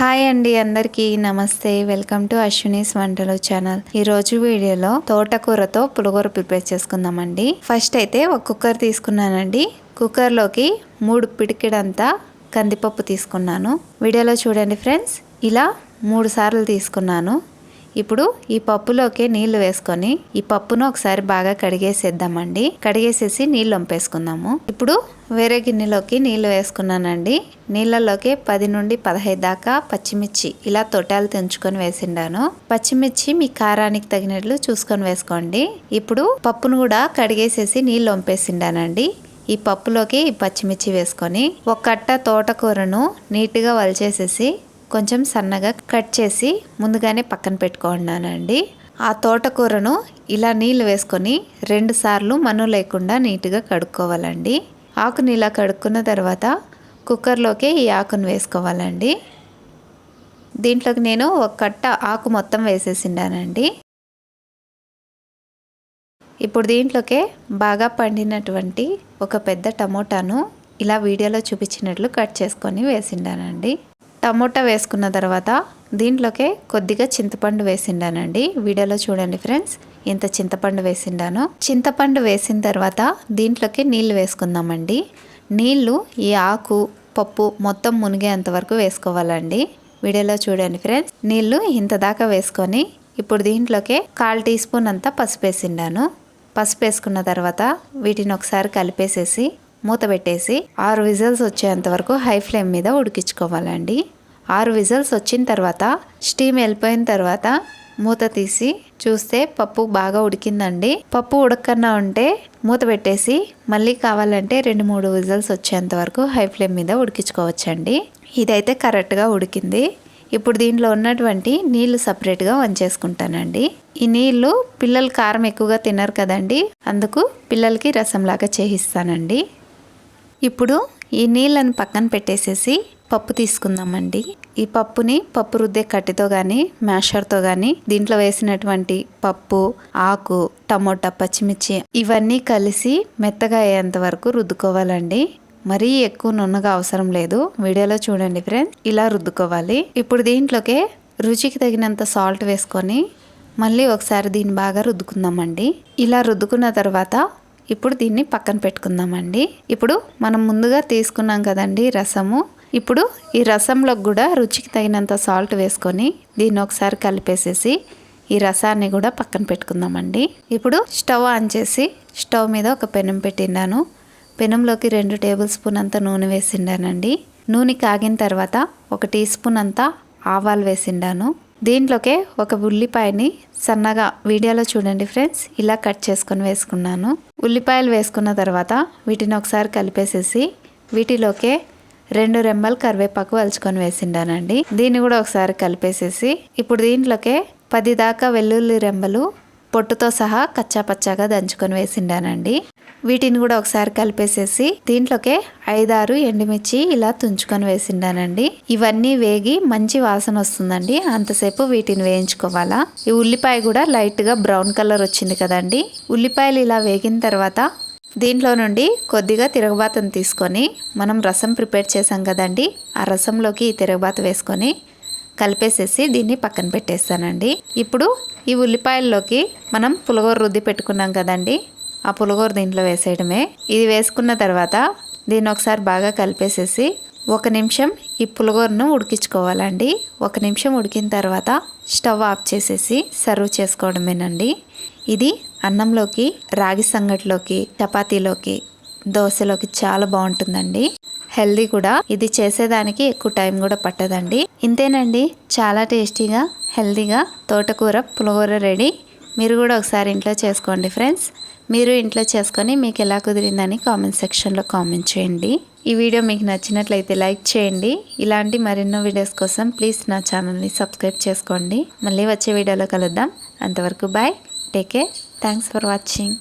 Hi అండి అందరికీ నమస్తే. వెల్కమ్ టు అశ్వినీస్ వంటలు ఛానల్. ఈ రోజు వీడియోలో తోటకూరతో పులిహోర ప్రిపేర్ చేసుకుందామండి. ఫస్ట్ అయితే ఒక కుక్కర్ తీసుకున్నానండి. కుక్కర్లోకి మూడు పిడికిడంతా కందిపప్పు తీసుకున్నాను. వీడియోలో చూడండి ఫ్రెండ్స్. ఇలా మూడు సార్లు తీసుకున్నాను. ఇప్పుడు ఈ పప్పులోకి నీళ్ళు వేసుకొని ఈ పప్పును ఒకసారి బాగా కడిగేసేద్దామండి. కడిగేసేసి నీళ్ళు వంపేసుకుందాము. ఇప్పుడు వేరే గిన్నెలోకి నీళ్ళు వేసుకున్నానండి. నీళ్ళలోకి పది నుండి పదహైదు దాకా పచ్చిమిర్చి ఇలా తొట్టాలు తెంచుకొని వేసిండాను. పచ్చిమిర్చి మీ కారానికి తగినట్లు చూసుకొని వేసుకోండి. ఇప్పుడు పప్పును కూడా కడిగేసేసి నీళ్ళు వంపేసిండానండి. ఈ పప్పులోకి ఈ పచ్చిమిర్చి వేసుకొని ఒక కట్ట తోటకూరను నీట్గా వలిచేసేసి కొంచెం సన్నగా కట్ చేసి ముందుగానే పక్కన పెట్టుకున్నానండి ఆ తోటకూరను ఇలా నీళ్ళు వేసుకొని రెండు సార్లు మను లేకుండా నీట్గా కడుక్కోవాలండి. ఆకుని ఇలా కడుక్కున్న తర్వాత కుక్కర్లోకి ఈ ఆకును వేసుకోవాలండి. దీంట్లోకి నేను ఒక కట్ట ఆకు మొత్తం వేసేసిండానండి. ఇప్పుడు దీంట్లోకే బాగా పండినటువంటి ఒక పెద్ద టమోటాను ఇలా వీడియోలో చూపించినట్లు కట్ చేసుకొని వేసిండానండి. టమోటా వేసుకున్న తర్వాత దీంట్లోకే కొద్దిగా చింతపండు వేసిండానండి. వీడియోలో చూడండి ఫ్రెండ్స్ ఇంత చింతపండు వేసిండాను. చింతపండు వేసిన తర్వాత దీంట్లోకి నీళ్ళు వేసుకుందామండి. నీళ్ళు ఈ ఆకు పప్పు మొత్తం మునిగేంత వరకు వేసుకోవాలండి. వీడియోలో చూడండి ఫ్రెండ్స్ నీళ్ళు ఇంత దాకా వేసుకొని ఇప్పుడు దీంట్లోకే కాల్ టీ స్పూన్ అంతా పసుపు వేసిండాను పసుపు వేసుకున్న తర్వాత వీటిని ఒకసారి కలిపేసేసి మూత పెట్టేసి ఆరు విజిల్స్ వచ్చేంత వరకు హై ఫ్లేమ్ మీద ఉడికించుకోవాలండి. ఆరు విజిల్స్ వచ్చిన తర్వాత స్టీమ్ వెళ్ళిపోయిన తర్వాత మూత తీసి చూస్తే పప్పు బాగా ఉడికిందండి. పప్పు ఉడకన్నా ఉంటే మూత పెట్టేసి మళ్ళీ కావాలంటే రెండు మూడు విజిల్స్ వచ్చేంత వరకు హై ఫ్లేమ్ మీద ఉడికించుకోవచ్చండి. ఇదైతే కరెక్ట్గా ఉడికింది. ఇప్పుడు దీంట్లో ఉన్నటువంటి నీళ్ళు సపరేట్గా వంచేసుకుంటానండి. ఈ నీళ్ళు పిల్లలు కారం ఎక్కువగా తినరు కదండి. అందుకు పిల్లలకి రసంలాగా చేయిస్తానండి. ఇప్పుడు ఈ నీళ్ళని పక్కన పెట్టేసేసి పప్పు తీసుకుందామండి. ఈ పప్పుని పప్పు రుద్దే కట్టితో కానీ మ్యాషర్తో కానీ దీంట్లో వేసినటువంటి పప్పు ఆకు టమోటా పచ్చిమిర్చి ఇవన్నీ కలిసి మెత్తగా అయ్యేంత వరకు రుద్దుకోవాలండి. మరీ ఎక్కువ నున్నగా అవసరం లేదు. వీడియోలో చూడండి ఫ్రెండ్స్. ఇలా రుద్దుకోవాలి. ఇప్పుడు దీంట్లోకే రుచికి తగినంత సాల్ట్ వేసుకొని మళ్ళీ ఒకసారి దీన్ని బాగా రుద్దుకుందామండి. ఇలా రుద్దుకున్న తర్వాత ఇప్పుడు దీన్ని పక్కన పెట్టుకుందామండి. ఇప్పుడు మనం ముందుగా తీసుకున్నాం కదండి రసము. ఇప్పుడు ఈ రసంలో కూడా రుచికి తగినంత సాల్ట్ వేసుకొని దీన్ని ఒకసారి కలిపేసేసి ఈ రసాన్ని కూడా పక్కన పెట్టుకుందామండి. ఇప్పుడు స్టవ్ ఆన్ చేసి స్టవ్ మీద ఒక పెనం పెట్టిండాను పెనంలోకి రెండు టేబుల్ స్పూన్ అంతా నూనె వేసిండానండి. నూనె కాగిన తర్వాత ఒక టీ స్పూన్ అంతా ఆవాలు వేసిండాను. దీంట్లోకే ఒక ఉల్లిపాయని సన్నగా వీడియోలో చూడండి ఫ్రెండ్స్. ఇలా కట్ చేసుకొని వేసుకున్నాను. ఉల్లిపాయలు వేసుకున్న తర్వాత వీటిని ఒకసారి కలిపేసేసి వీటిలోకే రెండు రెమ్మలు కరివేపాకు వలుచుకొని వేసిండానండి. దీన్ని కూడా ఒకసారి కలిపేసేసి ఇప్పుడు దీంట్లోకే పది దాకా వెల్లుల్లి రెమ్మలు పొట్టుతో సహా కచ్చా పచ్చాగా దంచుకొని వేసిండానండి. వీటిని కూడా ఒకసారి కలిపేసేసి దీంట్లోకే ఐదారు ఎండుమిర్చి ఇలా తుంచుకొని వేసిండానండి. ఇవన్నీ వేగి మంచి వాసన వస్తుందండి. అంతసేపు వీటిని వేయించుకోవాలా. ఈ ఉల్లిపాయ కూడా లైట్గా బ్రౌన్ కలర్ వచ్చింది కదండి. ఉల్లిపాయలు ఇలా వేగిన తర్వాత దీంట్లో నుండి కొద్దిగా తిరగబాతను తీసుకొని మనం రసం ప్రిపేర్ చేసాం కదండి. ఆ రసంలోకి ఈ తిరగబాత వేసుకొని కలిపేసేసి దీన్ని పక్కన పెట్టేస్తానండి. ఇప్పుడు ఈ ఉల్లిపాయల్లోకి మనం పులగోర రుద్ది పెట్టుకున్నాం కదండి. ఆ పులగూర దీంట్లో వేసేయడమే. ఇది వేసుకున్న తర్వాత దీన్ని ఒకసారి బాగా కలిపేసేసి ఒక నిమిషం ఈ పులగూరను ఉడికించుకోవాలండి. ఒక నిమిషం ఉడికిన తర్వాత స్టవ్ ఆఫ్ చేసేసి సర్వ్ చేసుకోవడమేనండి. ఇది అన్నంలోకి రాగి సంగటిలోకి చపాతీలోకి దోశలోకి చాలా బాగుంటుందండి. హెల్దీ కూడా. ఇది చేసేదానికి ఎక్కువ టైం కూడా పట్టదండి. ఇంతేనండి. చాలా టేస్టీగా హెల్దీగా తోటకూర పులగూర రెడీ. మీరు కూడా ఒకసారి ఇంట్లో చేసుకోండి ఫ్రెండ్స్. మీరు ఇంట్లో చేసుకొని మీకు ఎలా కుదిరిందని కామెంట్ సెక్షన్లో కామెంట్ చేయండి. ఈ వీడియో మీకు నచ్చినట్లయితే లైక్ చేయండి. ఇలాంటి మరెన్నో వీడియోస్ కోసం ప్లీజ్ నా ఛానల్ని సబ్స్క్రైబ్ చేసుకోండి. మళ్ళీ వచ్చే వీడియోలో కలుద్దాం. అంతవరకు bye take care thanks for watching